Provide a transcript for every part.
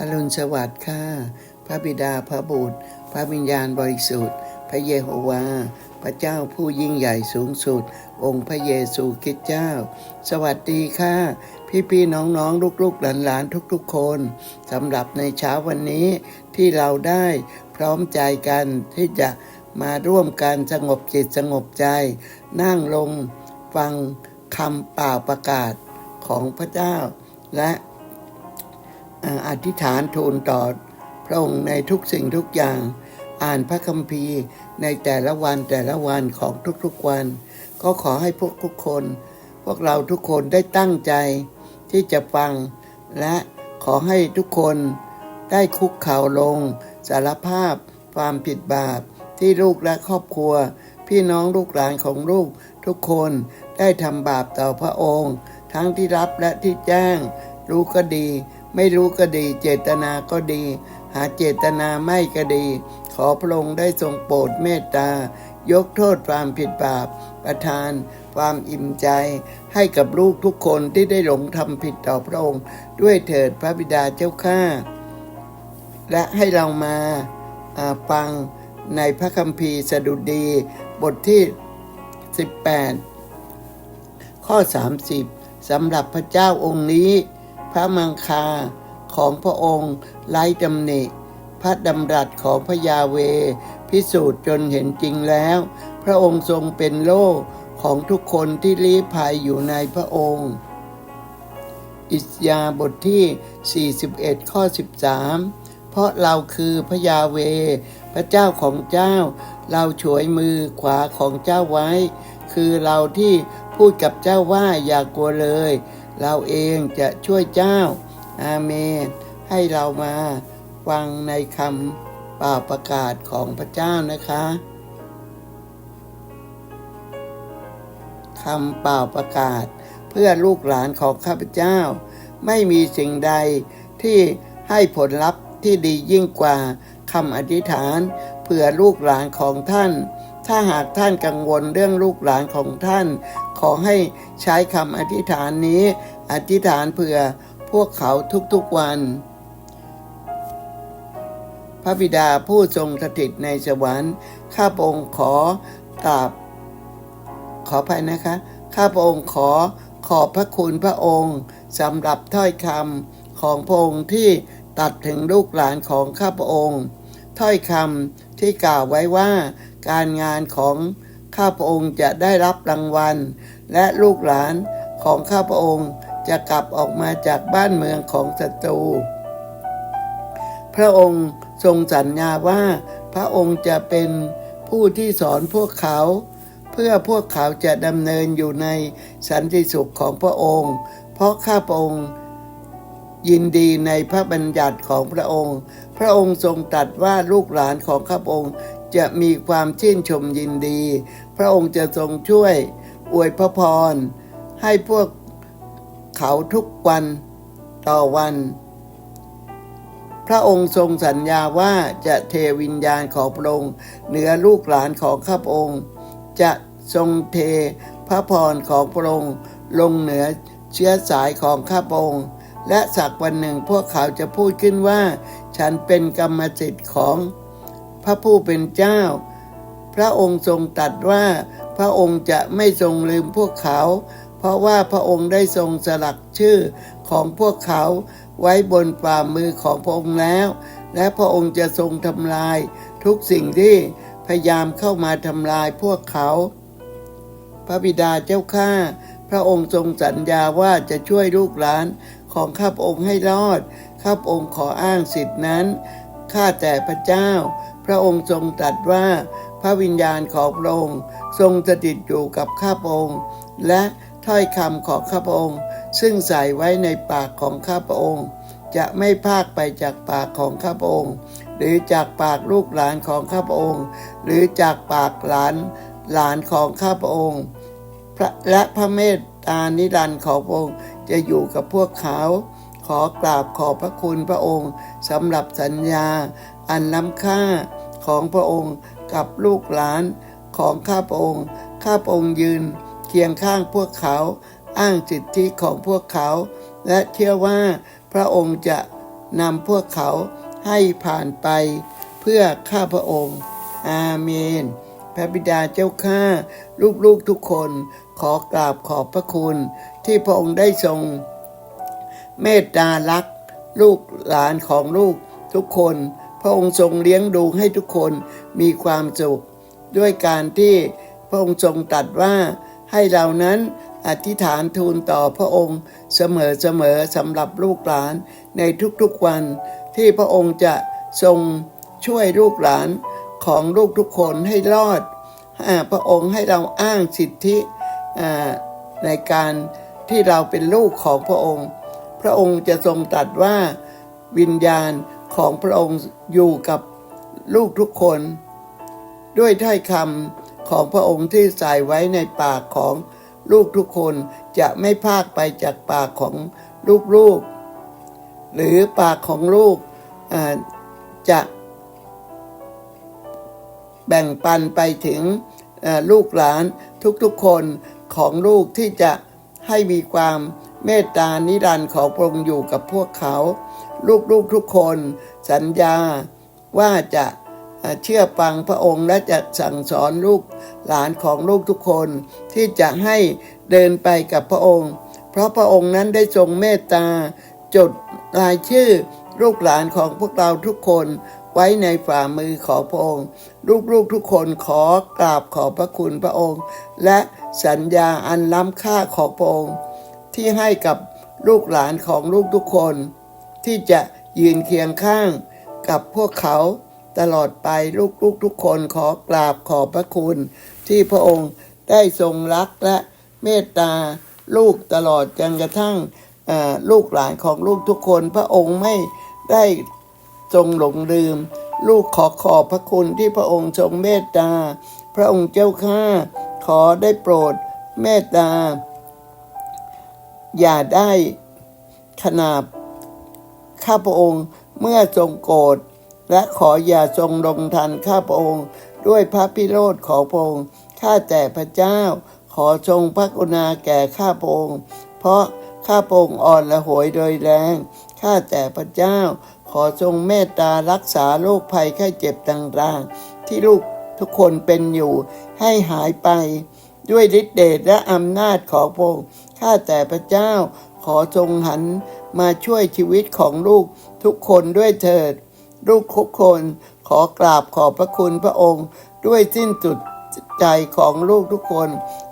อรุณสวัสดิ์ค่ะ พระบิดาพระบุตร พระวิญญาณบริสุทธิ์ พระเยโฮวา พระเจ้าผู้ยิ่งใหญ่สูงสุด องค์พระเยซูคริสต์เจ้า สวัสดีค่ะ พี่พี่ๆน้องน้องลูกลูกๆหลานหลานๆทุกๆ คนสำหรับในเช้าวันนี้ที่เราได้พร้อมใจกันที่จะมาร่วมกันสงบจิตสงบใจ นั่งลงฟังคำเปล่าประกาศของพระเจ้า และ อธิษฐานทูลต่อพระองค์ในทุกสิ่งทุกอย่าง อ่านพระคัมภีร์ในแต่ละวันแต่ละวันของทุกๆวัน ก็ขอให้พวกทุกคน พวกเราทุกคนได้ตั้งใจที่จะฟัง และขอให้ทุกคนได้คุกเข่าลง สารภาพความผิดบาปที่ลูกและครอบครัว พี่น้องลูกหลานของลูกทุกคนได้ทำบาปต่อพระองค์ ทั้งที่รับและที่แจ้ง รู้ก็ดี ไม่รู้ก็ดี เจตนาก็ดี หาเจตนาไม่ก็ดี ขอพระองค์ได้ทรงโปรดเมตตา ยกโทษความผิดบาป ประทาน ความอิ่มใจ ให้กับลูกทุกคนที่ได้หลงทำผิดต่อพระองค์ ด้วยเถิดพระบิดาเจ้าข้าและให้เรามาาฟังในพระคัมภีร์สดุดี บทที่ 18 ข้อ 30สำหรับพระเจ้าองค์นี้ พระมังคาของพระองค์ไร้ตำหนิ พระดำรัสของพระยาเว พิสูจน์จนเห็นจริงแล้ว พระองค์ทรงเป็นโล่ของทุกคนที่ลี้ภัยอยู่ในพระองค์ อิสยาบทที่ 41 ข้อ 13 เพราะเราคือพระยาเว พระเจ้าของเจ้า เราฉวยมือขวาของเจ้าไว้ คือเราที่พูดกับเจ้าว่าอย่ากลัวเลย เราเองจะช่วยเจ้า อาเมน ให้เรามาฟังในคำเป่าประกาศของพระเจ้านะคะคำเป่าประกาศเพื่อลูกหลานของข้าพเจ้า ไม่มีสิ่งใดที่ให้ผลลัพธ์ที่ดียิ่งกว่าคำอธิษฐานเพื่อลูกหลานของท่าน ถ้าหากท่านกังวลเรื่องลูกหลานของท่าน ขอให้ใช้คำอธิษฐานนี้ อธิษฐานเพื่อพวกเขาทุกๆวัน พระบิดาผู้ทรงสถิตในสวรรค์ ข้าพระองค์ขอกราบ ขออภัยนะคะ ข้าพระองค์ขอขอบพระคุณพระองค์สำหรับถ้อยคำของพระองค์ที่ตัดถึงลูกหลานของข้าพระองค์ ถ้อยคำที่กล่าวไว้ว่าการงานของข้าพระองค์จะได้รับรางวัล และลูกหลานของข้าพระองค์ จะกลับออกมาจากบ้านเมืองของศัตรู พระองค์ทรงสัญญาว่าพระองค์จะเป็นผู้ที่สอนพวกเขา เพื่อพวกเขาจะดำเนินอยู่ในสันติสุขของพระองค์ เพราะข้าพระองค์ยินดีในพระบัญญัติของพระองค์ พระองค์ทรงตรัสว่าลูกหลานของข้าพระองค์จะมีความชื่นชมยินดี พระองค์จะทรงช่วยอวยพระพรให้พวก เขาทุกวันต่อวัน พระองค์ทรงสัญญาว่าจะเทวิญญาณของพระองค์เหนือลูกหลานของข้าพระองค์ จะทรงเทพระพรของพระองค์ลงเหนือเชื้อสายของข้าพระองค์ และสักวันหนึ่งพวกเขาจะพูดขึ้นว่า ฉันเป็นกรรมสิทธิ์ของพระผู้เป็นเจ้า พระองค์ทรงตรัสว่าพระองค์จะไม่ทรงลืมพวกเขา เพราะว่าพระองค์ได้ทรงสลักชื่อของพวกเขาไว้บนฝ่ามือของพระองค์แล้ว และพระองค์จะทรงทำลาย ทุกสิ่งที่พยายามเข้ามาทำลายพวกเขา พระบิดาเจ้าข้าพระองค์ทรงสัญญาว่าจะช่วยลูกหลานของข้าพระองค์ให้รอด ข้าพระองค์ขออ้างสิทธินั้น ข้าแต่พระเจ้า พระองค์ทรงตรัสว่า พระวิญญาณของพระองค์ทรงสถิตอยู่กับข้าพระองค์ และ ถ้อยคำของข้าพระองค์ ซึ่งใส่ไว้ในปากของข้าพระองค์ จะไม่พากไปจากปากของข้าพระองค์ หรือจากปากลูกหลานของข้าพระองค์ หรือจากปากหลานหลานของข้าพระองค์และพระเมตตานิรันดร์ของพระองค์จะอยู่กับพวกเขา ขอกราบขอบพระคุณพระองค์สำหรับสัญญา อันล้ำค่าของพระองค์กับลูกหลานของข้าพระองค์ ข้าพระองค์ยืน เคียงข้างพวกเขา อ้างสิทธิของพวกเขา และเชื่อว่าพระองค์จะนำพวกเขาให้ผ่านไป เพื่อข้าพระองค์ อาเมน พระบิดาเจ้าข้าลูกๆทุกคนขอกราบขอบพระคุณ ที่พระองค์ได้ทรง เมตตารัก ลูกหลานของลูกทุกคน พระองค์ทรงเลี้ยงดูให้ทุกคนมีความสุข ด้วยการที่พระองค์ทรงตรัสว่า ให้เรานั้นอธิษฐานทูลต่อพระองค์เสมอๆสำหรับลูกหลานในทุกๆวันที่พระองค์จะทรงช่วยลูกหลานของลูกทุกคนให้รอดอพระองค์ให้เราอ้างสิทธิในการที่เราเป็นลูกของพระองค์ พระองค์จะทรงตรัสว่าวิญญาณของพระองค์อยู่กับลูกทุกคน ด้วยถ้อยคำ ของพระองค์ที่ใส่ไว้ในปากของลูกทุกคนจะไม่พากไปจากปากของลูกๆ หรือปากของลูกจะแบ่งปันไปถึงลูกหลานทุกๆคนของลูกที่จะให้มีความเมตตานิรันดร์ของพระองค์อยู่กับพวกเขา ลูกๆทุกคนสัญญาว่าจะ เชื่อฟังพระองค์และจะสั่งสอนลูกหลานของลูกทุกคนที่จะให้เดินไปกับพระองค์ เพราะพระองค์นั้นได้ทรงเมตตา จดรายชื่อลูกหลานของพวกเราทุกคนไว้ในฝ่ามือของพระองค์ ลูกๆทุกคนขอกราบขอบพระคุณพระองค์ และสัญญาอันล้ำค่าของพระองค์ ที่ให้กับลูกหลานของลูกทุกคน ที่จะยืนเคียงข้างกับพวกเขา ตลอดไปลูกๆทุกคนขอกราบขอบพระคุณ ที่พระองค์ได้ทรงรักและเมตตาลูกตลอดจนกระทั่งลูกหลานของลูกทุกคน พระองค์ไม่ได้ทรงหลงลืม ลูกขอขอบพระคุณที่พระองค์ทรงเมตตา พระองค์เจ้าข้าขอได้โปรดเมตตา อย่าได้ขนาบข้าพระองค์เมื่อทรงโกรธ และขออย่าทรงลงทันข้าพระองค์ ด้วยพระพิโรธของพระองค์ข้าแต่พระเจ้า ขอทรงพระกรุณาแก่ข้าพระองค์เพราะข้าพระองค์อ่อนละหวยโดยแรงข้าแต่พระเจ้า ขอทรงเมตตารักษาโรคภัยไข้เจ็บต่างๆ ที่ลูกทุกคนเป็นอยู่ให้หายไป ด้วยฤทธิเดชและอำนาจของพระองค์ข้าแต่พระเจ้า ขอทรงหันมาช่วยชีวิตของลูกทุกคนด้วยเถิด ลูกทุกคนขอกราบขอบพระคุณพระองค์ ด้วยสิ้นสุดใจของลูกทุกคน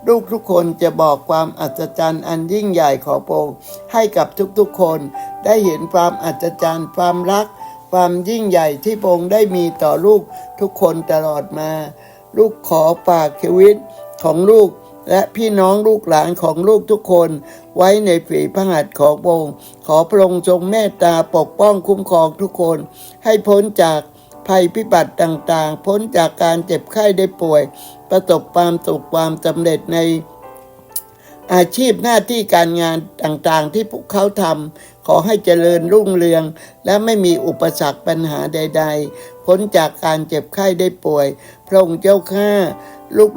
ลูกทุกคนจะบอกความอัศจรรย์อันยิ่งใหญ่ของพระองค์ให้กับทุกๆคน ได้เห็นความอัศจรรย์ความรัก ความยิ่งใหญ่ที่พระองค์ได้มีต่อลูกทุกคนตลอดมา ลูกขอฝากชีวิตของลูก และพี่น้องลูกหลานของลูกทุกคนไว้ในฝีพระหัตถ์ของพระองค์ ขอพระองค์ทรงเมตตาปกป้องคุ้มครองทุกคน ให้พ้นจากภัยพิบัติต่างๆ พ้นจากการเจ็บไข้ได้ป่วย ประสบความสุขความสำเร็จในอาชีพหน้าที่การงานต่างๆที่พวกเขาทำ ขอให้เจริญรุ่งเรือง และไม่มีอุปสรรคปัญหาใด ๆ พ้นจากการเจ็บไข้ได้ป่วย พระองค์เจ้าข้า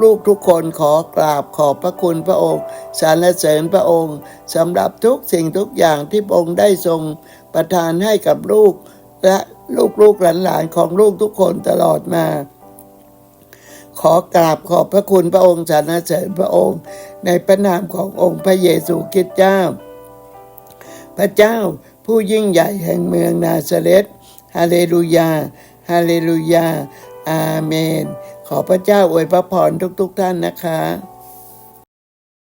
ลูกๆทุกคนขอกราบขอบพระคุณพระองค์ สรรเสริญพระองค์สำหรับทุกสิ่งทุกอย่างที่พระองค์ได้ทรงประทานให้กับลูก และลูกๆหลานๆของลูกทุกคนตลอดมาขอกราบขอบพระคุณพระองค์สรรเสริญพระองค์ ในพระนามขององค์พระเยซูคริสต์เจ้า พระเจ้าผู้ยิ่งใหญ่แห่งเมืองนาซาเรตฮาเลลูยา ฮาเลลูยา อาเมน ขอพระเจ้าอวยพระพรทุกๆท่านนะคะ